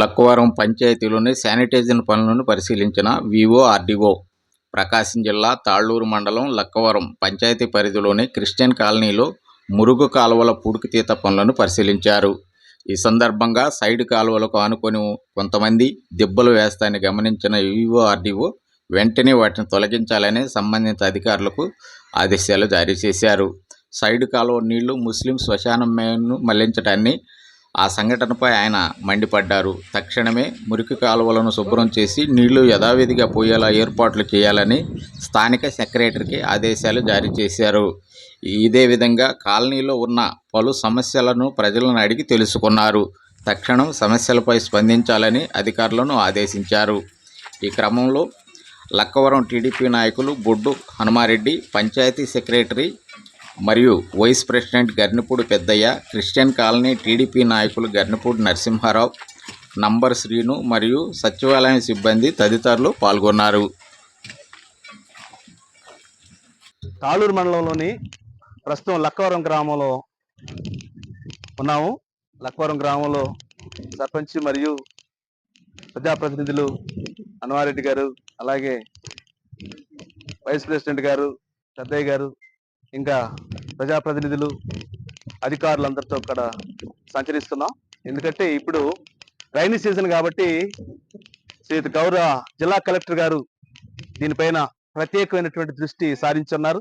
Lakkavaram పంచాయతీలోని sanitiser పనులను పరిశీలించిన Vivo RDO ప్రకాశం జిల్లా తాళ్ళూరు మండలం లక్కవరం పంచాయతీ పరిధిలోని క్రిస్టియన్ కాలనీలో మురుగు కాలువల పూడికతీత పనులను పరిశీలించారు. ఈ సందర్భంగా సైడ్ కాలువలకు ఆనుకొని కొంతమంది దెబ్బలు వేస్తాయని గమనించిన వివో ఆర్డీఓ వెంటనే వాటిని తొలగించాలని సంబంధిత అధికారులకు ఆదేశాలు జారీ చేశారు. సైడ్ కాలువ నీళ్ళు ముస్లిం శ్మశానం మళ్ళించడాన్ని ఆ సంఘటనపై ఆయన మండిపడ్డారు. తక్షణమే మురికి కాలువలను శుభ్రం చేసి నీళ్ళు యథావిధిగా పోయేలా ఏర్పాట్లు చేయాలని స్థానిక సెక్రటరీకి ఆదేశాలు జారీ చేశారు. ఇదే విధంగా కాలనీలో ఉన్న పలు సమస్యలను ప్రజలను అడిగి తెలుసుకున్నారు. తక్షణం సమస్యలపై స్పందించాలని అధికారులను ఆదేశించారు. ఈ క్రమంలో లక్కవరం టీడీపీ నాయకులు బొడ్డు హనుమారెడ్డి పంచాయతీ సెక్రటరీ మరియు vice president Garnipudi Peddayya Christian colony TDP నాయకులు గర్నిపూడి నరసింహారావు నంబర్ శ్రీను మరియు సచివాలయం సిబ్బంది తదితరులు పాల్గొన్నారు. తాళూరు మండలంలోని ప్రస్తుతం లక్కవరం గ్రామంలో ఉన్నాము. లక్కవరం గ్రామంలో సర్పంచ్ మరియు ప్రజాప్రతినిధులు అన్వారెడ్డి గారు అలాగే వైస్ ప్రెసిడెంట్ గారు పెద్దయ్య గారు ఇంకా ప్రజాప్రతినిధులు అధికారులందరితో అక్కడ సంచరిస్తున్నాం. ఎందుకంటే ఇప్పుడు రైనీ సీజన్ కాబట్టి శ్రీ గౌరవ జిల్లా కలెక్టర్ గారు దీనిపైన ప్రత్యేకమైనటువంటి దృష్టి సారించున్నారు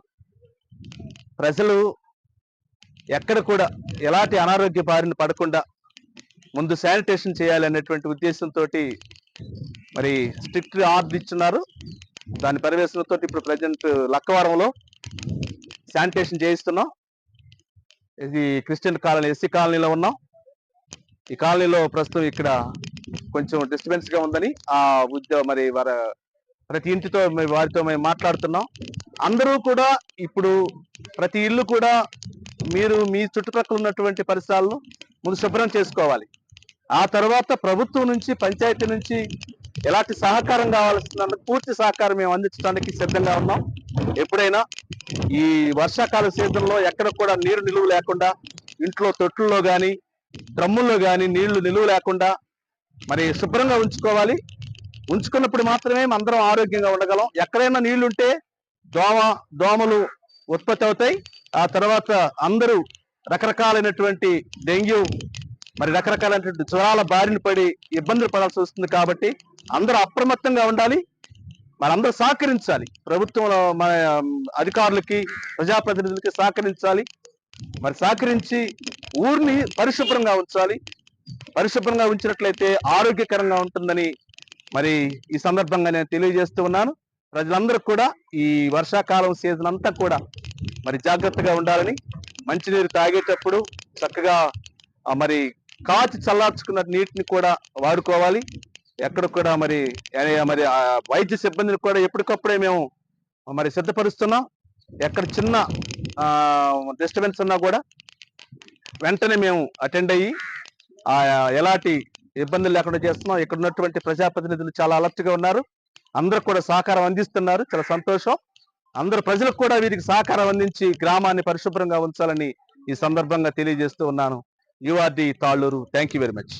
ప్రజలు ఎక్కడ కూడా ఎలాంటి అనారోగ్య బారిన పడకుండా ముందు శానిటేషన్ చేయాలి అనేటువంటి ఉద్దేశంతో మరి స్ట్రిక్ట్ ఆర్డర్ ఇచ్చున్నారు. దాని పర్యవేక్షణతో ఇప్పుడు ప్రజెంట్ లక్కవరంలో శానిటేషన్ చేయిస్తున్నాం. ఇది క్రిస్టియన్ కాలనీ ఎస్సీ కాలనీలో ఉన్నాం. ఈ కాలనీలో ప్రస్తుతం ఇక్కడ కొంచెం డిస్టర్బెన్స్గా ఉందని ఆ ఉద్యోగ మరి వారి ప్రతి ఇంటితో మేము వారితో మేము మాట్లాడుతున్నాం. అందరూ కూడా ఇప్పుడు ప్రతి ఇల్లు కూడా మీరు మీ చుట్టుపక్కల ఉన్నటువంటి పరిసరాలను ముందు శుభ్రం చేసుకోవాలి. ఆ తర్వాత ప్రభుత్వం నుంచి పంచాయతీ నుంచి ఎలాంటి సహకారం కావాల్సిన పూర్తి సహకారం మేము అందించడానికి సిద్ధంగా ఉన్నాం. ఎప్పుడైనా ఈ వర్షాకాల సీజన్లో ఎక్కడ కూడా నీరు నిలువ లేకుండా ఇంట్లో తొట్టుల్లో కానీ డ్రమ్ముల్లో కానీ నీళ్ళు నిలువ లేకుండా మరి శుభ్రంగా ఉంచుకోవాలి. ఉంచుకున్నప్పుడు మాత్రమే అందరం ఆరోగ్యంగా ఉండగలం. ఎక్కడైనా నీళ్ళుంటే దోమ దోమలు ఉత్పత్తి అవుతాయి. ఆ తర్వాత అందరూ రకరకాలైనటువంటి డెంగ్యూ మరి రకరకాలైనటువంటి జ్వరాల బారిన పడి ఇబ్బందులు పడాల్సి వస్తుంది కాబట్టి అందరూ అప్రమత్తంగా ఉండాలి. మనందరూ సహకరించాలి. ప్రభుత్వంలో మన అధికారులకి ప్రజాప్రతినిధులకి సహకరించాలి. మరి సహకరించి ఊరిని పరిశుభ్రంగా ఉంచాలి. పరిశుభ్రంగా ఉంచినట్లయితే ఆరోగ్యకరంగా ఉంటుందని మరి ఈ సందర్భంగా నేను తెలియజేస్తూ ఉన్నాను. ప్రజలందరూ కూడా ఈ వర్షాకాలం సీజన్ అంతా కూడా మరి జాగ్రత్తగా ఉండాలని మంచినీరు తాగేటప్పుడు చక్కగా మరి కాచి చల్లార్చుకున్న నీటిని కూడా వాడుకోవాలి. ఎక్కడ కూడా మరి మరి ఆ వైద్య సిబ్బందిని కూడా ఎప్పటికప్పుడే మేము మరి సిద్ధపరుస్తున్నాం. ఎక్కడ చిన్న డిస్టర్బెన్స్ ఉన్నా కూడా వెంటనే మేము అటెండ్ అయ్యి ఆ ఎలాంటి ఇబ్బందులు లేకుండా చేస్తున్నాం. ఇక్కడ ఉన్నటువంటి ప్రజాప్రతినిధులు చాలా అలర్ట్గా ఉన్నారు. అందరు కూడా సహకారం అందిస్తున్నారు. చాలా సంతోషం. అందరు ప్రజలకు కూడా వీరికి సహకారం అందించి గ్రామాన్ని పరిశుభ్రంగా ఉంచాలని ఈ సందర్భంగా తెలియజేస్తూ ఉన్నాను. URD Talluru. Thank you very much